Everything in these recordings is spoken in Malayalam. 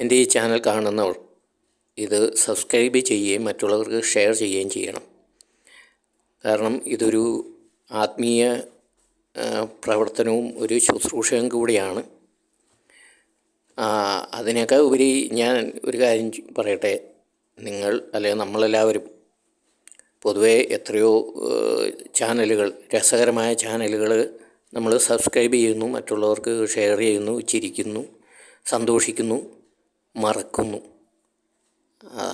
എന്റെ ഈ ചാനൽ കാണുന്നവർ ഇത് സബ്സ്ക്രൈബ് ചെയ്യുകയും മറ്റുള്ളവർക്ക് ഷെയർ ചെയ്യുകയും ചെയ്യണം. കാരണം ഇതൊരു ആത്മീയ പ്രവർത്തനവും ഒരു ശുശ്രൂഷയും കൂടിയാണ്. അതിനൊക്കെ ഉപരി ഞാൻ ഒരു കാര്യം പറയട്ടെ. നിങ്ങൾ അല്ലെങ്കിൽ നമ്മളെല്ലാവരും പൊതുവേ എത്രയോ ചാനലുകൾ രസകരമായ ചാനലുകൾ നമ്മൾ സബ്സ്ക്രൈബ് ചെയ്യുന്നു മറ്റുള്ളവർക്ക് ഷെയർ ചെയ്യുന്നു ചിരിക്കുന്നു സന്തോഷിക്കുന്നു. മറക്കുന്നു.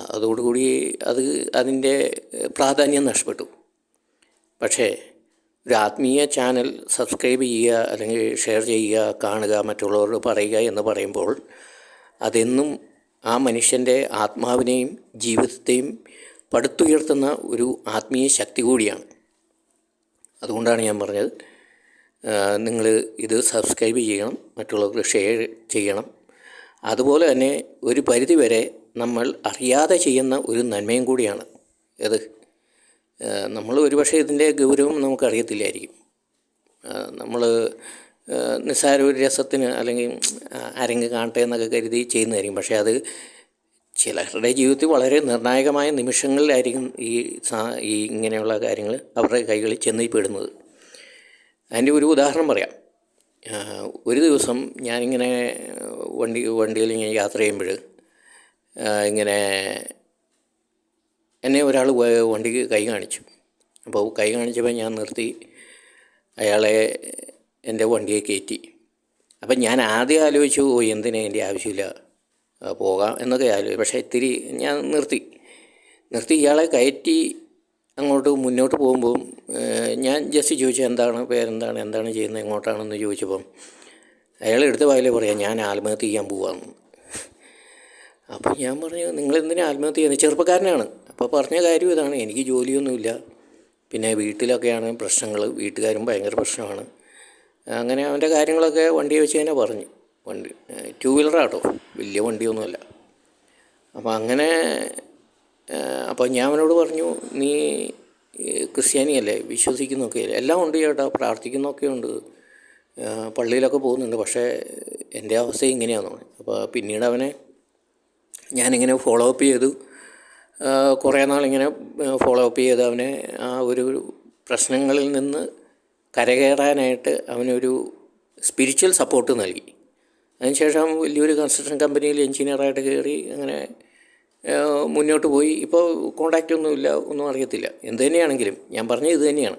അതോടുകൂടി അത് അതിന്റെ പ്രാധാന്യം നഷ്ടപ്പെട്ടു. പക്ഷേ ഒരു ആത്മീയ ചാനൽ സബ്സ്ക്രൈബ് ചെയ്യുക അല്ലെങ്കിൽ ഷെയർ ചെയ്യുക കാണുക മറ്റുള്ളവരോട് പറയുക എന്ന് പറയുമ്പോൾ അതെന്നും ആ മനുഷ്യന്റെ ആത്മാവിനെയും ജീവിതത്തെയും പടുത്തുയർത്തുന്ന ഒരു ആത്മീയ ശക്തി കൂടിയാണ്. അതുകൊണ്ടാണ് ഞാൻ പറഞ്ഞത് നിങ്ങൾ ഇത് സബ്സ്ക്രൈബ് ചെയ്യണം മറ്റുള്ളവർക്ക് ഷെയർ ചെയ്യണം. അതുപോലെ തന്നെ ഒരു പരിധിവരെ നമ്മൾ അറിയാതെ ചെയ്യുന്ന ഒരു നന്മയും കൂടിയാണ്. അത് നമ്മൾ ഒരുപക്ഷെ ഇതിന്റെ ഗൗരവം നമുക്കറിയത്തില്ലായിരിക്കും. നമ്മൾ നിസ്സാര ഒരു രസത്തിന് അല്ലെങ്കിൽ ആരെങ്കിലും കാണട്ടെ എന്നൊക്കെ കരുതി ചെയ്യുന്നതായിരിക്കും. പക്ഷേ അത് ചിലരുടെ ജീവിതത്തിൽ വളരെ നിർണായകമായ നിമിഷങ്ങളിലായിരിക്കും ഈ സാ ഈ ഇങ്ങനെയുള്ള കാര്യങ്ങൾ അവരുടെ കൈകളിൽ ചെന്നൈപ്പെടുന്നത് അതിന്റെ ഒരു ഉദാഹരണം പറയാം. ഒരു ദിവസം ഞാനിങ്ങനെ വണ്ടി വണ്ടിയിൽ ഇങ്ങനെ യാത്ര ചെയ്യുമ്പോൾ ഇങ്ങനെ എന്നെ ഒരാൾ വണ്ടിക്ക് കൈ കാണിച്ചു. അപ്പോൾ കൈ കാണിച്ചപ്പോൾ ഞാൻ നിർത്തി. അയാളെ എന്റെ വണ്ടിയെ കയറ്റി. അപ്പം ഞാൻ ആദ്യം ആലോചിച്ചു ഓ എന്തിനാ എന്റെ ആവശ്യമില്ല പോകാം എന്നൊക്കെ ആലോചിച്ചു. പക്ഷേ ഇത്തിരി ഞാൻ നിർത്തി. നിർത്തി ഇയാളെ കയറ്റി അങ്ങോട്ട് മുന്നോട്ട് പോകുമ്പോൾ ഞാൻ ജസ്റ്റ് ചോദിച്ചു എന്താണ് പേരെന്താണ് എന്താണ് ചെയ്യുന്നത് എങ്ങോട്ടാണെന്ന് ചോദിച്ചപ്പം അയാൾ എടുത്ത വായിലെ പറയാം ഞാൻ ആത്മഹത്യ ചെയ്യാൻ പോവാന്ന്. അപ്പോൾ ഞാൻ പറഞ്ഞു നിങ്ങൾ എന്തിനാ ആത്മഹത്യ ചെയ്യുന്നത് ചെറുപ്പക്കാരനാണ്. അപ്പോൾ പറഞ്ഞ കാര്യം ഇതാണ് എനിക്ക് ജോലിയൊന്നുമില്ല. പിന്നെ വീട്ടിലൊക്കെയാണ് പ്രശ്നങ്ങൾ വീട്ടുകാരും ഭയങ്കര പ്രശ്നമാണ്. അങ്ങനെ അവന്റെ കാര്യങ്ങളൊക്കെ വണ്ടി വെച്ച് തന്നെ പറഞ്ഞു. വണ്ടി ടൂ വീലറാട്ടോ വലിയ വണ്ടിയൊന്നുമല്ല. അപ്പോൾ അങ്ങനെ അപ്പോൾ ഞാൻ അവനോട് പറഞ്ഞു നീ ക്രിസ്ത്യാനിയല്ലേ? വിശ്വസിക്കുന്നൊക്കെ എല്ലാം ഉണ്ട് ചേട്ടാ പ്രാർത്ഥിക്കുന്നൊക്കെ ഉണ്ട്. പള്ളിയിലൊക്കെ പോകുന്നുണ്ട്. പക്ഷേ എന്റെ അവസ്ഥ ഇങ്ങനെയാണെന്ന് പറഞ്ഞു. അപ്പോൾ പിന്നീട് അവനെ ഞാനിങ്ങനെ ഫോളോ അപ്പ് ചെയ്തു. കുറേ നാളിങ്ങനെ ഫോളോ അപ്പ് ചെയ്ത് അവനെ ആ ഒരു പ്രശ്നങ്ങളിൽ നിന്ന് കരകയറാനായിട്ട് അവനൊരു സ്പിരിച്വൽ സപ്പോർട്ട് നൽകി. അതിനുശേഷം വലിയൊരു കൺസ്ട്രക്ഷൻ കമ്പനിയിൽ എഞ്ചിനീയറായിട്ട് കയറി അങ്ങനെ മുന്നോട്ട് പോയി. ഇപ്പോൾ കോണ്ടാക്റ്റ് ഒന്നുമില്ല ഒന്നും അറിയത്തില്ല. എന്ത് തന്നെയാണെങ്കിലും ഞാൻ പറഞ്ഞത് ഇത് തന്നെയാണ്.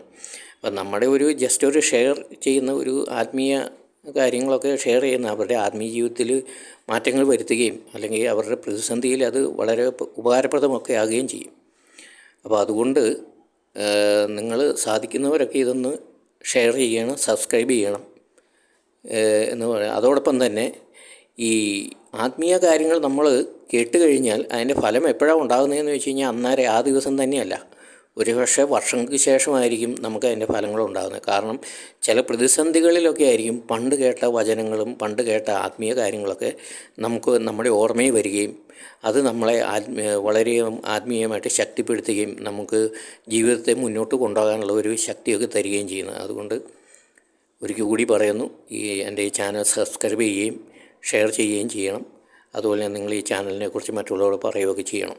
അപ്പം നമ്മുടെ ഒരു ജസ്റ്റ് ഒരു ഷെയർ ചെയ്യുന്ന ഒരു ആത്മീയ കാര്യങ്ങളൊക്കെ ഷെയർ ചെയ്യുന്ന അവരുടെ ആത്മീയ ജീവിതത്തിൽ മാറ്റങ്ങൾ വരുത്തുകയും അല്ലെങ്കിൽ അവരുടെ പ്രതിസന്ധിയിൽ അത് വളരെ ഉപകാരപ്രദമൊക്കെ ആകുകയും ചെയ്യും. അപ്പോൾ അതുകൊണ്ട് നിങ്ങൾ സാധിക്കുന്നവരൊക്കെ ഇതൊന്ന് ഷെയർ ചെയ്യണം സബ്സ്ക്രൈബ് ചെയ്യണം. എന്ന് പറയാം അതോടൊപ്പം തന്നെ ഈ ആത്മീയ കാര്യങ്ങൾ നമ്മൾ കേട്ട് കഴിഞ്ഞാൽ അതിന്റെ ഫലം എപ്പോഴാണ് ഉണ്ടാകുന്നതെന്ന് വെച്ച് കഴിഞ്ഞാൽ അന്നേരം ആ ദിവസം തന്നെയല്ല. ഒരു പക്ഷേ വർഷങ്ങൾക്ക് ശേഷമായിരിക്കും നമുക്ക് അതിന്റെ ഫലങ്ങൾ ഉണ്ടാകുന്നത്. കാരണം ചില പ്രതിസന്ധികളിലൊക്കെ ആയിരിക്കും പണ്ട് കേട്ട വചനങ്ങളും പണ്ട് കേട്ട ആത്മീയ കാര്യങ്ങളൊക്കെ നമുക്ക് നമ്മുടെ ഓർമ്മയിൽ വരികയും അത് നമ്മളെ ആത്മീയ വളരെ ആത്മീയമായിട്ട് ശക്തിപ്പെടുത്തുകയും നമുക്ക് ജീവിതത്തെ മുന്നോട്ട് കൊണ്ടുപോകാനുള്ള ഒരു ശക്തിയൊക്കെ തരികയും ചെയ്യുന്നത്. അതുകൊണ്ട് ഒരിക്കൽ കൂടി പറയുന്നു ഈ എന്റെ ഈ ചാനൽ സബ്സ്ക്രൈബ് ചെയ്യുകയും ഷെയർ ചെയ്യുകയും ചെയ്യണം. അതുപോലെ നിങ്ങൾ ഈ ചാനലിനെ കുറിച്ച് മറ്റുള്ളവരോട് പറയുകയൊക്കെ ചെയ്യണം.